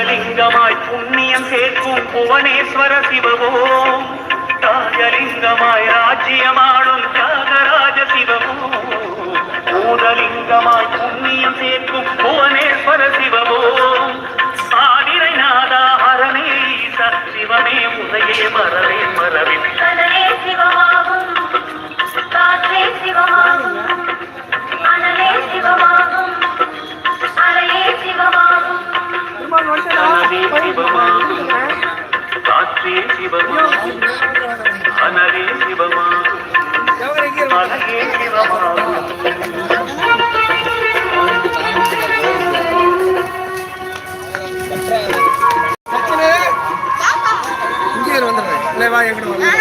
லிங்கமாய் புண்ணியம் சேர்க்கும் புவனேஸ்வர சிவவோம் தாயலிங்கமாய் ராஜ்யமாடும் தியாகராஜ சிவவோம் பூதலிங்கமாய் புண்ணியம் சேர்க்கும் புவனேஸ்வர சிவவோம் ஆதிரை நாதா ஹரணே சிவமே உதயே மரவே மரவே சிவமாகும் சிவமாகும். சிவமாகும் காற்றே சிவமாகும் அனலே சிவமாகும் அலையே சிவமாகும் இங்கே வந்துடுறேன் இல்லை வா எங்கிட்ட வா.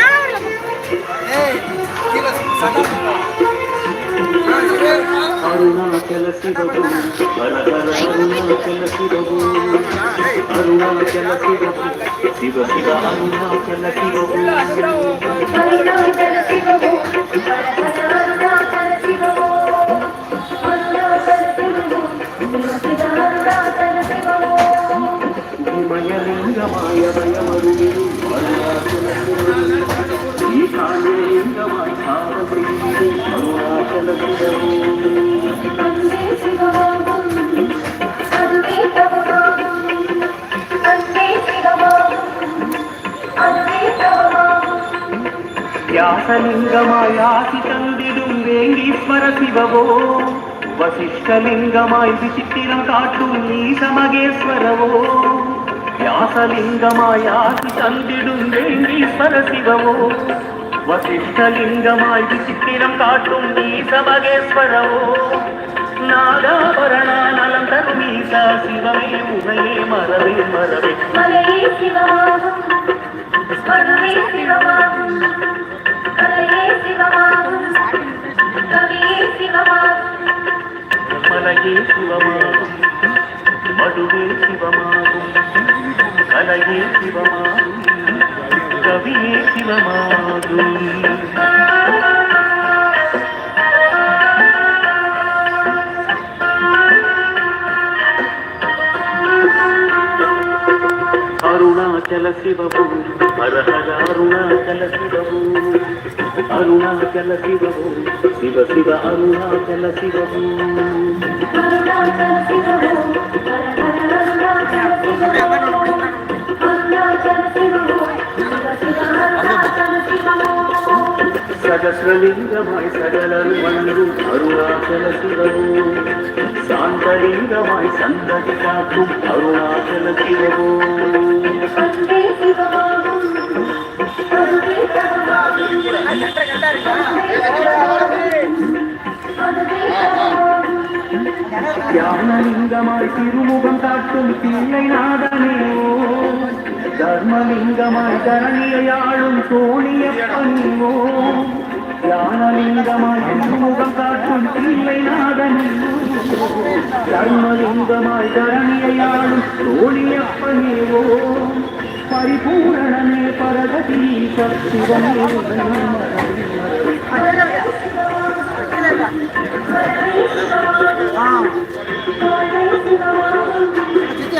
ஏய் கீழே ಕೆಲಸಿದವು ಬಲಬಲ ಅರುಣ ಕೆಲಸಿದವು ಅರುಣ ಕೆಲಸಿದವು ಶಿವ ಶಿವ ಅರುಣ ಕೆಲಸಿದವು ಅರುಣ ಕೆಲಸಿದವು ఈ కాళ లింగమాయ భారతీ அருணாச்சல சிவமோ சிவ அருணாச்சல சிவமோ மயலிங்கமாய பயமருவி அருணாச்சல சிவபு ஈசான்யலிங்கமாய் சாரதி அருணாச்சல சிவபு அன்பே சிவமாகும் அதுவே தவமாகும் அன்பே சிவமாகும் அதுவே தவமாகும் வியாசலிங்கமாய் ஆசி தந்திடும் வேங்கீஸ்வர சிவவோ வசிஷ்டலிங்கமாய் விசித்திரம் காட்டும் நீசமகேஸ்வரவோ வியாசலிங்கமாய் ஆசி தந்திடும் வேங்கீஸ்வர சிவவோ வசிஷ்டலிங்கமாய் விசித்திரம் காட்டும் நீசமகேஸ்வரவோ நாகாபரண நலம் தரும் ஈசா சிவமே உனையே மரவே மரவே மலையே சிவமாகும். மடுவே சிவமாகும். கலையே சிவமாகும். கவியே சிவமாகும். மலையே சிவமாகும். மடுவே சிவமாகும். கலையே சிவமாகும். ಕವೀಶಿಲಮಾದು అరుణాచల శివవు అరుణాచల శివవు అరుణాచల శివవు శివ శివ అరుణాచల శివవు అరుణాచల శివవు సహస్రలింగమాయ సగలను వందు అరుణాచల శివవు శాంతలింగమాయ సందడి కాకు అరుణాచల శివవు ధ్యానలింగమాయ తిరుముఖం తాట్டும் తీయైనాదనియో தர்மலிங்கமாய் தரணியாளும் சோனியப்பனியோ ஞானலிங்கமாய் முகம் காட்டும் பிள்ளை தர்மலிங்கமாய் தரணியாளும் சோனியப்பனியோ பரிபூரணமே பரகதி சக்திவமே ஆ.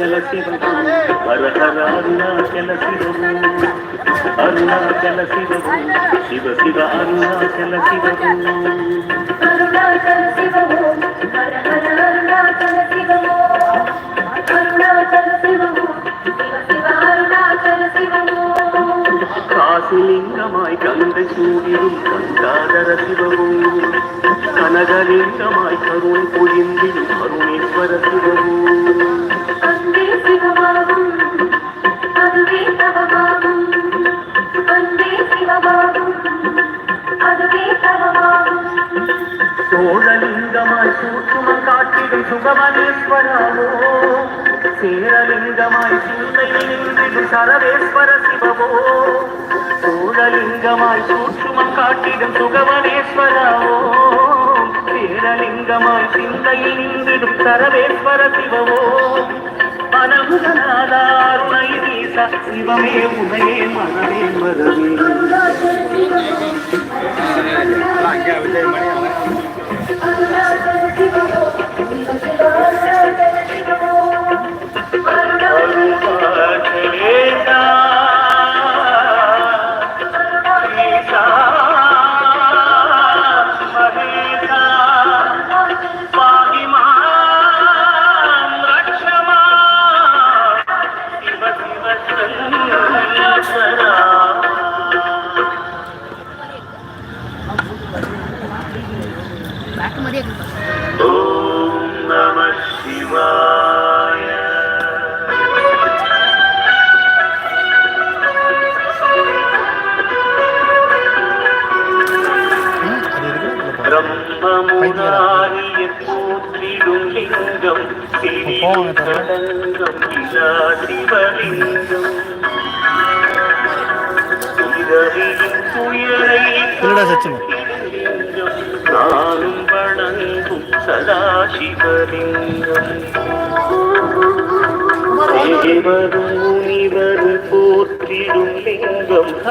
ಕೆಲಸಿರವು ಹರಹರ ಅರುಣ ಕೆಲಸಿರವು ಅರುಣ ಕೆಲಸಿರವು ಶಿವ ಶಿವ ಅರುಣ ಕೆಲಸಿರವು കാശിലിംഗമായി കണ്ടശൂരിയും കണ്ടാതര ശിവവും കനകലിംഗമായി കരുൺ പുഴിന്തിയും കരുണേശ്വര ശിവവും சோழலிங்கமாய் சூற்றுமன் காட்டிடும் சுகமனேஸ்வராவோ? சேரலிங்கமாய் சிந்தையில் சரவேஸ்வர சிவவோ? சோழலிங்கமாய் சூற்றுமன் காட்டிடும் சுகமனேஸ்வரமோ சேரலிங்கமாய் சிந்தையில் நின்றிடும் சரவேஸ்வர சிவவோ? மனமுகநாதாருணை வீச சிவமே உதயே மனமே மரவே அருணாச்சலேசா,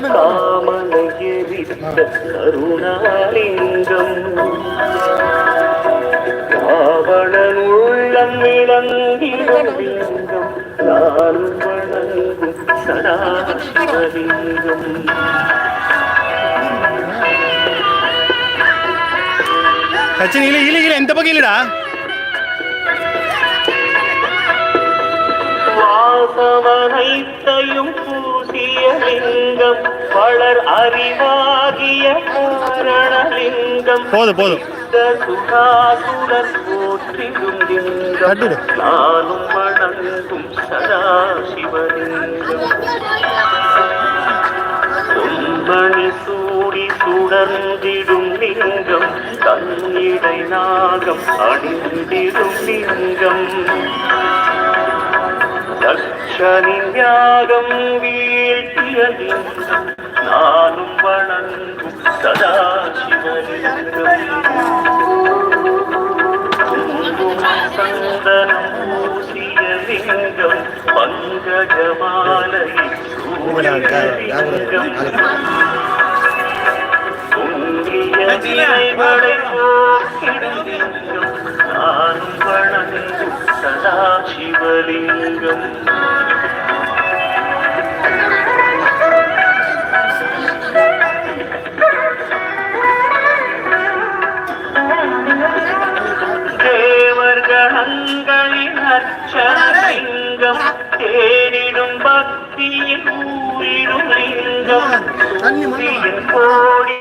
காமனை எரித்த கருணாலிங்கம். ராவணன் உள்ளம் விளங்கிடும் லிங்கம் நானும் வணங்கும் சதாசிவலிங்கம் சச்சின் இலி இலி இலி இந்த பக்கம் இல்லடா வாசவனைத்தையும் பூசிய லிங்கம் வளர் அறிவாகிய காரணலிங்கம் போதும் போதும். சுகாசுரன் போற்றிடும் லிங்கம். நானும் வணங்கும் சதாசிவலிங்கம். பொன்மணி சூடி சுடர்ந்திடும் லிங்கம் தன்னிடை நாகம் அணிந்திடும் லிங்கம். தட்சனின் யாகம் வீழ்த்திய லிங்கம் நானும் வணங்கும் சதாசிவலிங்கம் குங்கும சந்தனம் பூசிய லிங்கம் பங்கஜமாலை நானும் வணங்கும் சதாசிவலிங்கம். தேவர்களங்களின் அர்ச்சனலிங்கம் தேடிடும் பக்தியில் ஊரிடும் லிங்கம் கோடி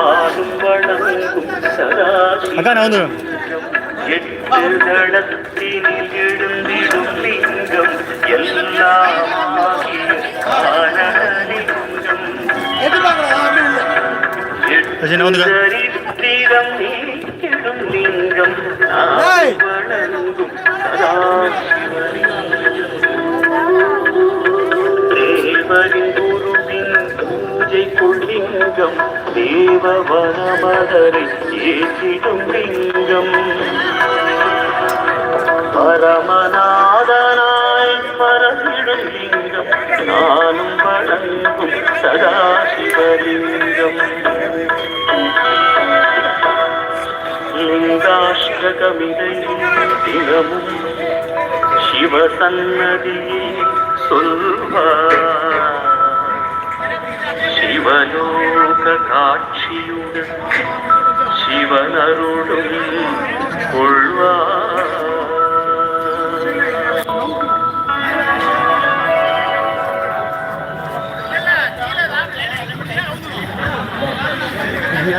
ஆடும் வணங்கும் சதாசிவம் எட்டு தளத்தினில் எழுந்திடும் லிங்கம் எல்லாமாகிய ஆனந்தலிங்கம் சரி, பூஜை தேவ தேவவனமதரை ஏற்றிடும் லிங்கம். பரமநாதனாய் பரவிடும் லிங்கம் நானும் வணங்கும் சதாசிவலிங்கம். லிங்காஷ்டகமிதை தினமும் சிவசன்னதியை சொல்வார். சிவலோக காட்சியுடன் சிவனருடும் கொள்வார்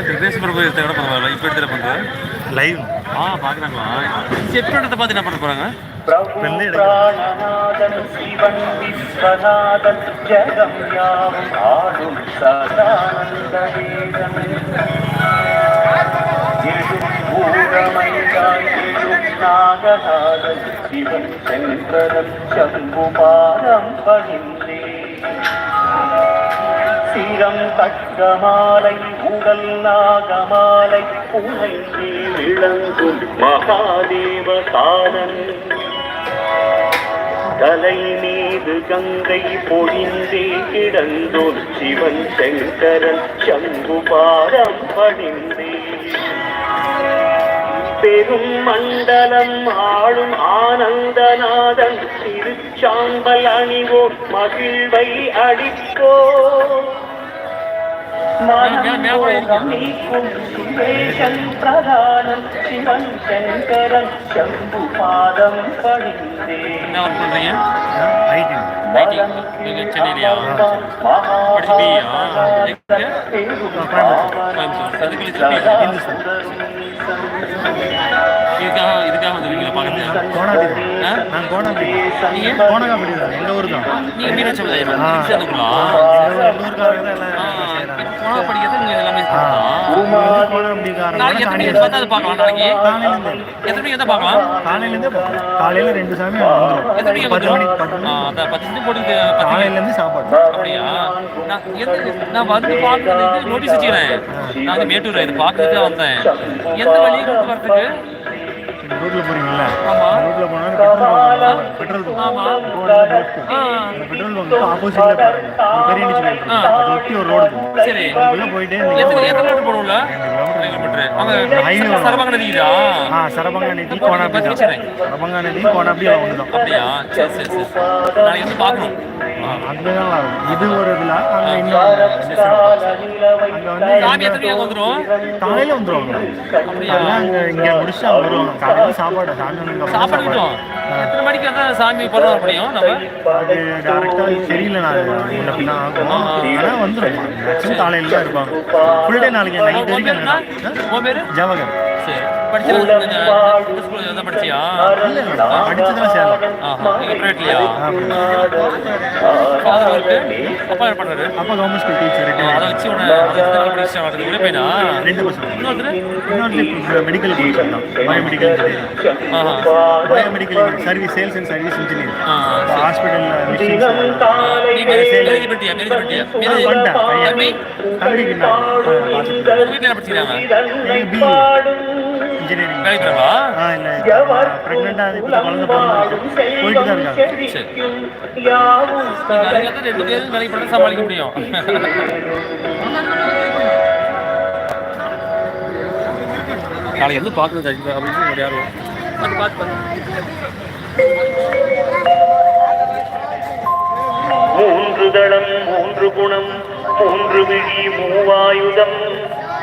விக்னேஸ்வர கோயில் எடுத்த கூட பரவாயில்ல இப்போ எடுத்துகிட்டு பண்ணுறேன் லைவ் ஆ பார்க்குறாங்களா எப்படி பார்த்து என்ன பண்ண போகிறாங்க பிரபு எடுக்க. பிராணநாதன் யாவும் ஆடும் சதானந்த நாகநாதன் சிவன் சென்றதன் சங்குபாரம் பணிந்தே. சிரம் தக்க மாலை உடல் நாகமாலை உணர்ந்தே விளங்கும் மகாதேவ சாதன் நீ மீது கங்கை பொழிந்தே கிடந்தோர் சிவன் சங்கரன் சங்கு பாரம் பணிந்தே. பெரும் மண்டலம் ஆளும் ஆனந்தநாதன் திருச்சாம்பல் அணிவோர் மகிழ்வை அடிப்போ மனமோகம் நீக்கும் சுரேஷன் பிரதானன் சிவன் சங்கரன் சம்பு பாதம் பணிந்தே என்ன இதுக்காக இதுக்காக வந்துருக்கீங்களா பார்க்கறது கோணாபதி ஆ? நான் கோணாபதி நீங்க? கோணகாபடி தான். எங்கள் ஊர் தான். நீங்க மீனாட்சி தான். செய்கிறாங்க போனா படிக்கிறது நீங்க எல்லாமே நாளைக்கு எத்தனை மணிக்கு பார்த்தா அது பார்க்கலாம் நாளைக்கு. எத்தனை மணிக்கு தான் பார்க்கலாம்? காலையிலேருந்து காலையில் ரெண்டு சாமி எத்தனை மணிக்கு பத்து மணிக்கு பத்து வந்துடும் மணிக்கு அதான் பத்து நிமிஷம் போட்டு பத்து காலையிலேருந்து சாப்பாடு. அப்படியா? நான் எந்த நான் வந்து பார்க்கறதுக்கு நோட்டீஸ் வச்சுக்கிறேன். நான் வந்து மேட்டூர் இது பார்க்கறதுக்கு தான் வந்தேன். எந்த வழியை கொண்டு வரதுக்கு? ரோட்டில் போகிறீங்களா. ரோட்டில் போனால் பெட்ரோல். பெட்ரோல் பங்க்கு ஆப்போசிட்டில் பெரிய. அதை ஒட்டி ஒரு ரோடு போகும். சரி. உள்ளே? போயிட்டே Highway சரபாங்க நதி தான். சரபங்கா நதி கோணாபி ஒன்று தான். அப்படியா? சரி சரி சரி. நாளைக்கு வந்து பார்க்கணும். அங்கே தான் இருக்கும். இது ஒரு இதில் அங்கே இன்னொரு அங்கே வந்து காலையில் வந்துருவாங்க அங்கே இங்கே முடிச்சு வருவாங்க சாப்பாடு சாப்பிட்டு சாப்பாடு கிட்டும் எத்தனை மணிக்கு வந்தால் சாமி பொருள் வர முடியும் நம்ம? அது டேரெக்டாக தெரியல நான் முன்ன பின்ன ஆகும்? ஆனால் வந்துடும் மேக்ஸிமம் காலையில் தான் இருப்பாங்க. ஃபுல் டே நாளைக்கு நைட் வரைக்கும் உன் பேர்? ஜவகர். சரி. படிச்சது இந்த ஸ்கூலில் தான் படிச்சியா? படிச்சதெல்லாம் சேலம் ஆஹா நீங்கள் ப்ரைவேட்லையா ஆ, ஃபாதர் ஒர்க்கு அப்பா என்ன பண்ணுறாரு அப்பா கவர்மெண்ட் ஸ்கூல் டீச்சர் அதை வச்சு அதை தான் படிச்சு வளர்க்குறது ஒரே பையனா? ரெண்டு பசங்க இன்னொருத்தர்? இன்னொரு medical Aha. Service sales and service engineer marriage marriage marriage தம்பி. என்ன படிச்சிருக்காங்க பிஇ இன்ஜினியரிங் வேலைக்கு போகிறாங்களா ஆ இல்லை ப்ரெக்னெண்ட்டாக இப்போ குழந்தை பிறந்து போயிட்டு தான் இருக்காங்க. சரி. நீங்கள் அதுக்காக தான் ரெண்டு பேரும் வேலைக்கு பண்ண சமாளிக்க முடியும். நாளைக்கு வந்து பார்க்கணும் ஜட்ஜ் அப்படின்னு யாரும் பார்த்து பார்த்து மூன்று தளம் மூன்று குணம் மூன்று விழி மூவாயுதம்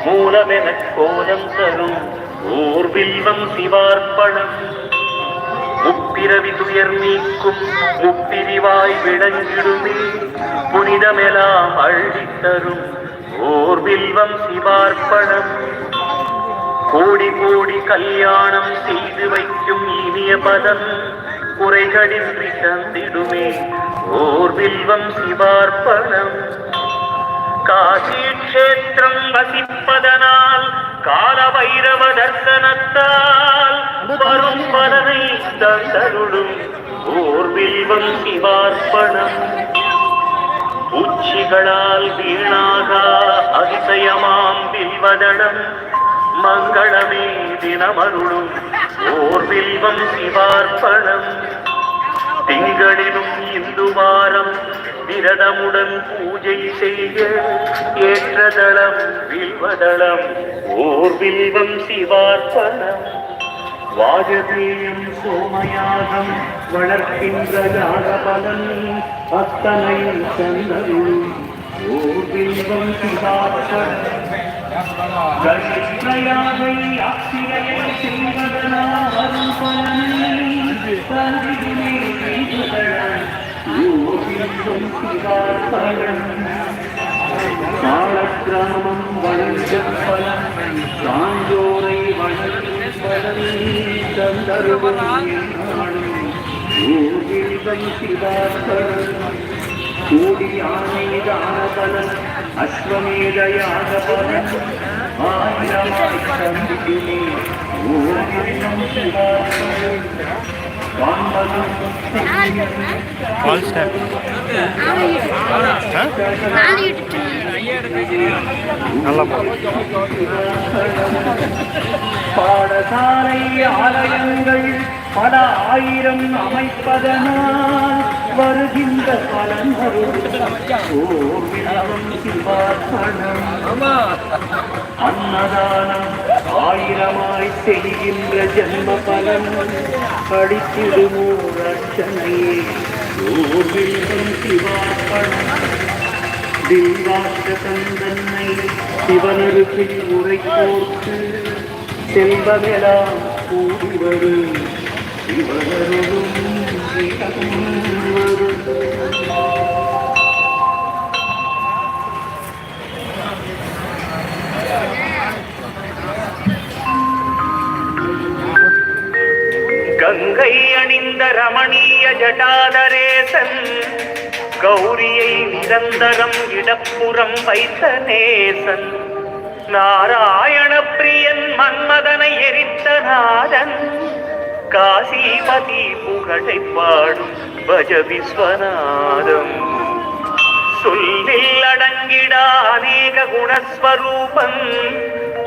மூலமெனக் கோலம் தரும். ஓர் வில்வம் சிவார்ப்பணம் முப்பிரவி துயர் நீக்கும் முப்பிரிவாய் விளங்கிடுமே. புனிதமெலாம் அள்ளித் தரும் ஓர் வில்வம் சிவார்ப்பணம். கோடி கோடி கல்யாணம் செய்து வைக்கும் இனிய பதம் குறைகளின்றி தந்திடுமே. ஓர் வில்வம் சிவார்ப்பணம். காசி கஷேத்திரம் வசிப்பதனால் கால வைரவ தர்சனத்தால் வரும் பலனை தந்தருளும் ஓர் வில்வம் சிவார்ப்பணம் உச்சிகளால் வீணாக அதிசயமாம் வில்வதனம். மங்களமே தினமருளும் ஓர் வில்வம் சிவார்ப்பணம் திங்களிலும் இந்து வாரம் விரதமுடன் பூஜை செய்ய ஏற்றதளம் வில்வதளம் ஓர் வில்வம் சிவார்ப்பணம். வாஜதேயம் சோமயாகம் வளர்க்கின்ற யாகபலன் அத்தனை சந்தரும் ஓர் வில்வம் சிவார்ப்பணம். கணித்ரயாகை அக்ஷரையை செய்வதனால் அருள் பலன் தந்திடுமே காலக்கிராமம் வழங்கும் பலம் சான்றோரை வழங்கும் பலன் தந்தருவும் நாளும் ஓவில்வம் ஆல் ஸ்டார் நல்லா பாடசாலை ஆலயங்கள் பல ஆயிரம் அமைப்பதனால் வருகின்ற பலன் அன்னதானம் ஆயிரமாய் செய்கின்ற ஜென்ம பலன் படித்திடுமோ ரட்சனையே ஓர்வில்லும் சிவார்ப்பணம் தில்வாக்க தந்தன்னை சிவனருப்பில் உரை கோர்த்து செல்வமெல்லாம் கூடி வரும் சிவனருளும் வரும் கங்கை அணிந்த ரமணீய ஜடாதரேசன் கௌரியை நிரந்தரம் இடப்புறம் வைத்த நேசன். நாராயண பிரியன் மன்மதனை எரித்த நாதன் காசிபதி புகழை பாடும் பஜ விஸ்வநாதம். சொல்லில் அடங்கிடா அநேக குணஸ்வரூபம்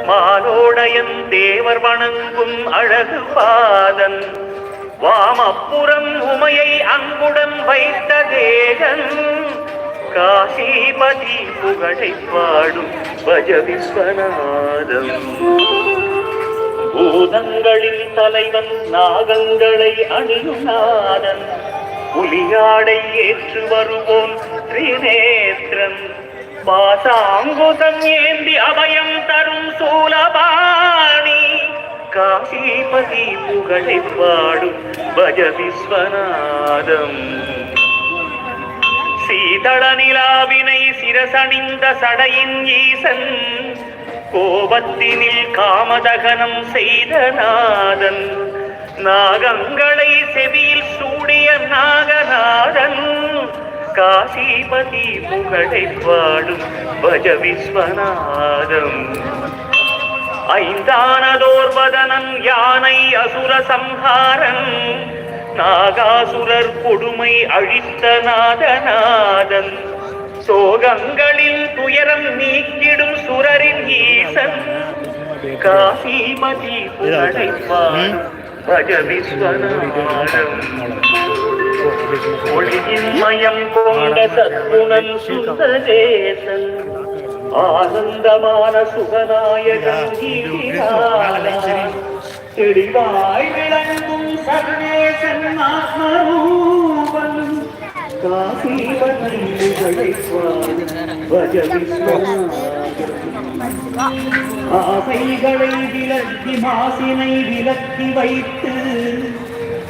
மாலோடயன் தேவர் வணங்கும் அழகு பாதன். வாமப்புறம் உமையை அங்குடன் வைத்த தேகன் காசிபதி புகழை பாடும் பஜ விஸ்வநாதம் பூதங்களின் தலைவன் நாகங்களை அணியும் புலியாடை ஏற்று வருவோன் திரிநேத்திரன். பாசாங்குதம் ஏந்தி அபயம் தரும் சூலபாணி. காசிபதி புகழை பாடும் பஜ விஸ்வநாதம் சீதள நிலாவினை சிரசணிந்த சடையின் ஈசன் கோபத்தினில் காமதகனம் செய்த நாதன் நாகங்களை செவியில் சூடிய நாகநாதன் காசிபதி புகழை பாடும் பஜ விஸ்வநாதம் ஐந்தானதோர் வதனன் யானை அசுர சம்ஹாரன். நாகாசுரர் கொடுமை அழித்த நாதநாதன். சோகங்களில் துயரம் நீக்கிடும் சுரரின் ஈசன். காசிமதி புகழை பஜ விஸ்வநாதம் ஒளியின் மயம் கொண்ட சத்குணன் சுந்தரேசன். ஆனந்தமான சுகநாயகன். தெளிவாய் விளங்கும் சர்வேசன் ஆத்மரூபன். ஆசைகளை விலக்கி மாசினை விலக்கி வைத்து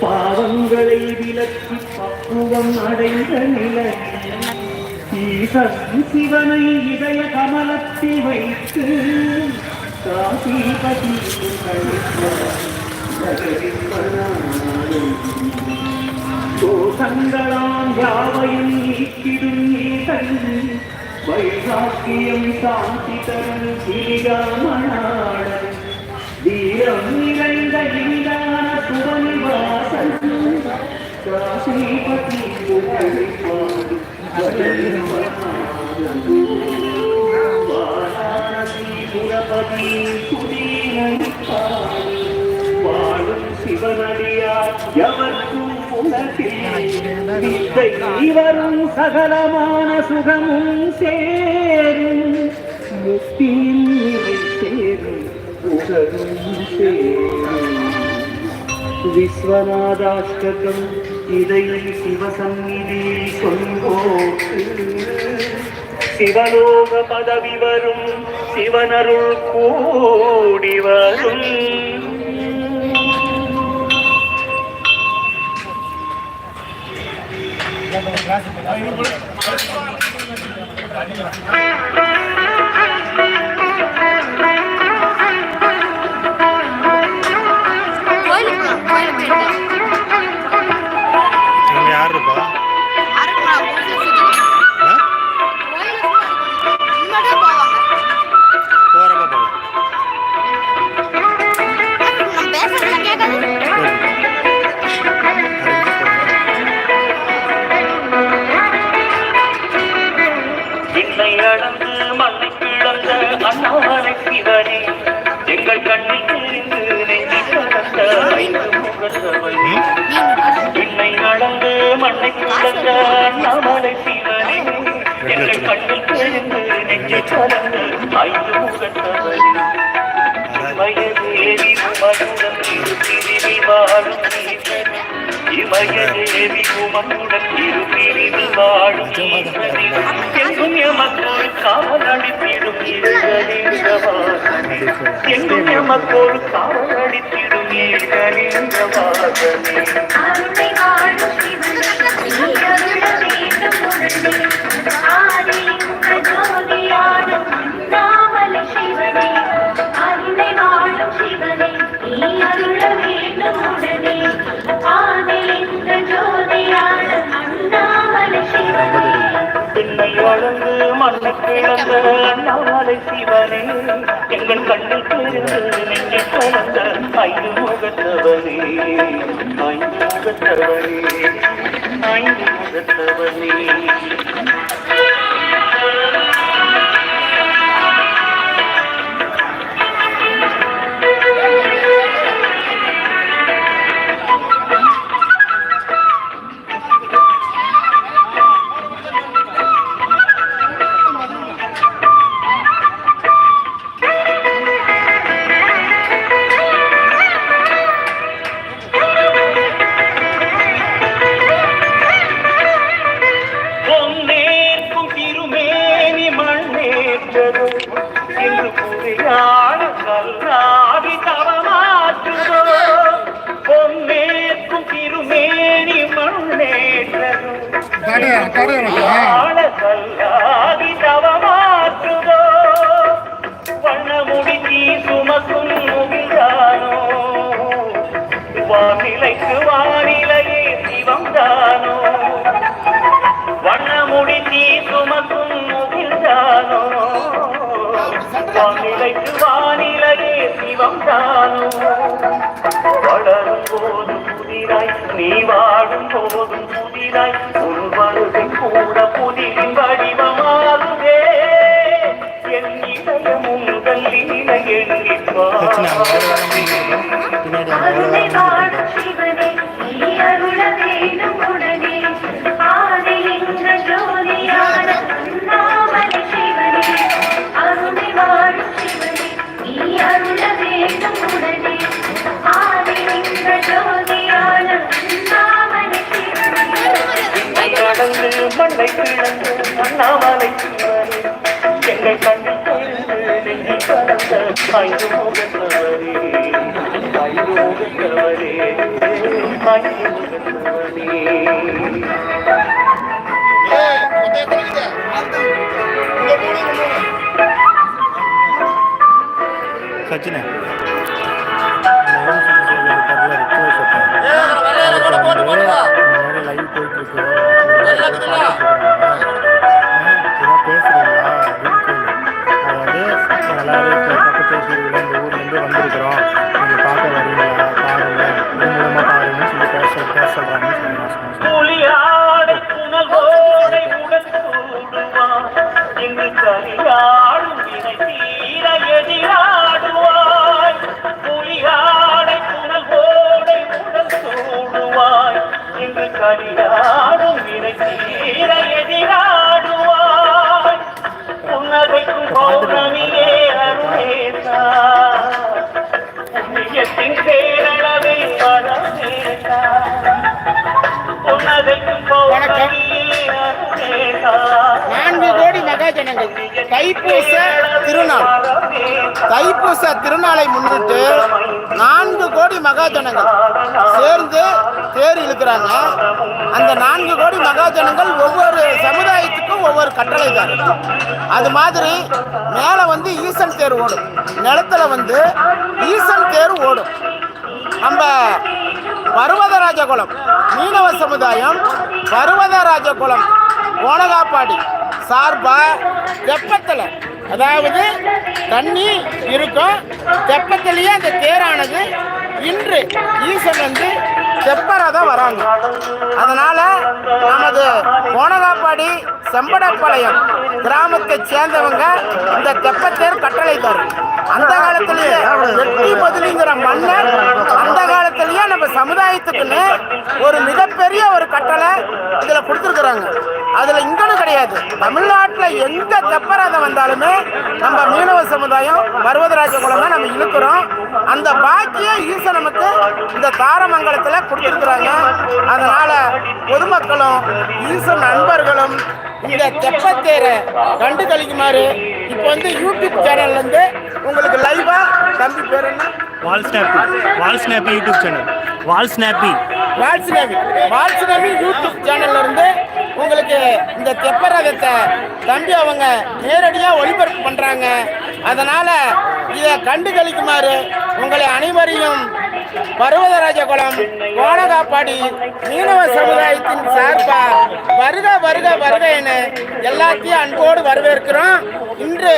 பாவங்களை விலக்கி பக்குவம் அடைந்த நிலை ஈசன் சிவனை இதய கமலத்தில் வைத்து காசிபதி கோஷங்களாம் யாவையும் நீக்கிடும் ஈசன் வைராக்கியம் சாந்தி தரும் சிறிகாமணாளன் வீரம் நிறைந்த இனிதான சுவனிவாசன் காசிபதி இவரும் சகலமான சுகமும் சேரும். முக்தியின் சேரும் சேரும். விஸ்வநாதாஷ்டகம். இதை சிவசந்நிதியில் சொல்வோக்கு சிவலோக பதவி வரும் சிவனருள் கூடி வரும் Gracias. கண்ணில் கிழந்து நெஞ்சை கலந்து ஐந்து முகத்தவள் இமயது எரிவும் மனுடன் இரு பிரிவில் வாழும் இமயது எரிவும் மனுடன் இரு பிரிவில் வாழும் எங்கும் எமக்கோள் காவலளித்திடும் இருந்த வாசனை எங்கும் எமக்கோள் வாசனை பெண்ணை வளர்ந்து மண்ணை கிழந்த அண்ணாமலை சிவனே. எங்கள் கண்ணில் தெரிந்து நெஞ்சை கலந்த ஐந்து முகத்தவனே ஐந்து முகத்தவனே ஐந்து முகத்தவனே சச்சினே. லைவ் போயிட்டு இருக்கு ஊரில் இந்த ஊர்லேருந்து வந்திருக்கிறோம். நீங்கள் பார்க்க வரீங்களா பாருங்க. இது மூலமாக பாருங்கன்னு சொல்லி பேச பேச சொல்கிறாங்கன்னு சொல்லி நான் சொன்னேன். புலியாடை புனலோடை உடன் வணக்கம். நான்கு கோடி மகாஜனங்கள் தைப்பூச திருநாள். தைப்பூச திருநாளை முன்னிட்டு நான்கு கோடி மகாஜனங்கள் சேர்ந்து தேர் இழுக்கிறாங்க. அந்த நான்கு கோடி மகாஜனங்கள் ஒவ்வொரு சமுதாயத்துக்கும் ஒவ்வொரு கட்டளை தான் அது மாதிரி மேலே வந்து ஈசன் தேர் ஓடும். நிலத்துல வந்து ஈசன் தேர் ஓடும். நம்ம பருவதராஜ குளம் மீனவ சமுதாயம் பர்வதராஜ குளம் ஓனகாப்பாடி சார்பா தெப்பத்தில். அதாவது தண்ணி இருக்கும். தெப்பத்திலேயே அந்த தேரானது இன்று ஈசன் வந்து தெப்பரதான் வராங்க. அதனால நமது கோணகாப்பாடி செம்படப்பாளையம் கிராமத்தை சேர்ந்தவங்க இந்த தெப்பத்தேர் கட்டளை தரும் அந்த காலத்திலேயே வெற்றி பதிலிங்கிற மன்னர் அந்த காலத்திலேயே நம்ம சமுதாயத்துக்குன்னு ஒரு மிகப்பெரிய ஒரு கட்டளை இதுல கொடுத்துருக்குறாங்க. அதுல இங்கன்னு கிடையாது. தமிழ்நாட்டில் எந்த தப்பராதம் வந்தாலுமே நம்ம மீனவ சமுதாயம் பர்வதராஜ குளம் நம்ம இழுக்கிறோம். அந்த பாக்கியம் ஈசன் நமக்கு இந்த தாரமங்கலத்துல கொடுத்துருக்குறாங்க. அதனால பொதுமக்களும் ஈசன் நண்பர்களும் இந்த தெப்பத்தேரை கண்டு கழிக்குமாறு இப்போ வந்து யூடியூப் சேனல்ல இருந்து உங்களுக்கு லைவா தம்பி பேர் என்ன? வால் ஸ்னாப்பி. வால் ஸ்னாப்பி யூடியூப் சேனல் வால் ஸ்னாப்பி. வால்சினவி வால்சினவி யூடியூப் சேனல்ல இருந்து உங்களுக்கு இந்த தெப்பரதத்தை தம்பி அவங்க நேரடியா ஒளிபரப்பு பண்றாங்க. அதனால இதை கண்டு கழிக்குமாறு உங்களை அனைவரையும் பருவதராஜகுளம் கோணகாப்பாடி மீனவ சமுதாயத்தின் சார்பா வருக வருக வருக என எல்லாத்தையும் அன்போடு வரவேற்கிறோம். இன்று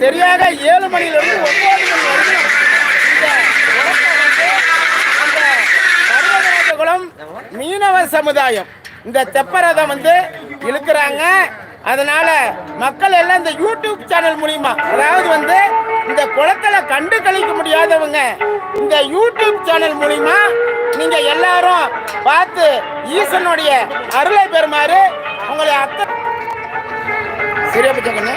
சரியாக ஏழு மணியிலிருந்து ஒன்பது மணி வரைக்கும் இந்த அந்த மீனவ சமுதாயம். இந்த தெப்பரதம் வந்து இழுக்கிறாங்க. அதனால மக்கள் எல்லாம் இந்த யூடியூப் சேனல் மூலியமா அதாவது வந்து இந்த குளத்துல கண்டு கழிக்க முடியாதவங்க இந்த யூடியூப் சேனல் மூலியமா நீங்க எல்லாரும் பார்த்து ஈசனுடைய அருளை பெறுமாறு உங்களை அத்தை சரியா பச்சக்கண்ணு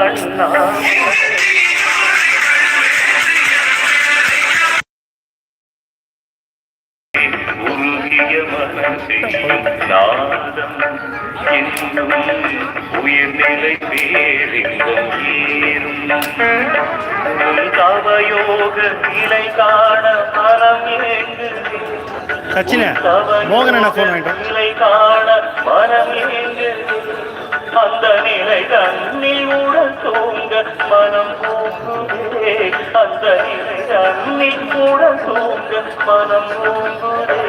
அண்ணா. நாதம் என்னும் உயர்நிலை பேரின்பம் ஏறும் தவயோக நிலை காண மனம் ஏங்குது சச்சின என்ன நிலை காண மனம் ஏங்குது அந்த நிலை தன்னில் உடல் தூங்க மனம் பூங்குதே அந்த நிலை தன்னில் உடல் தூங்க மனம் பூங்குதே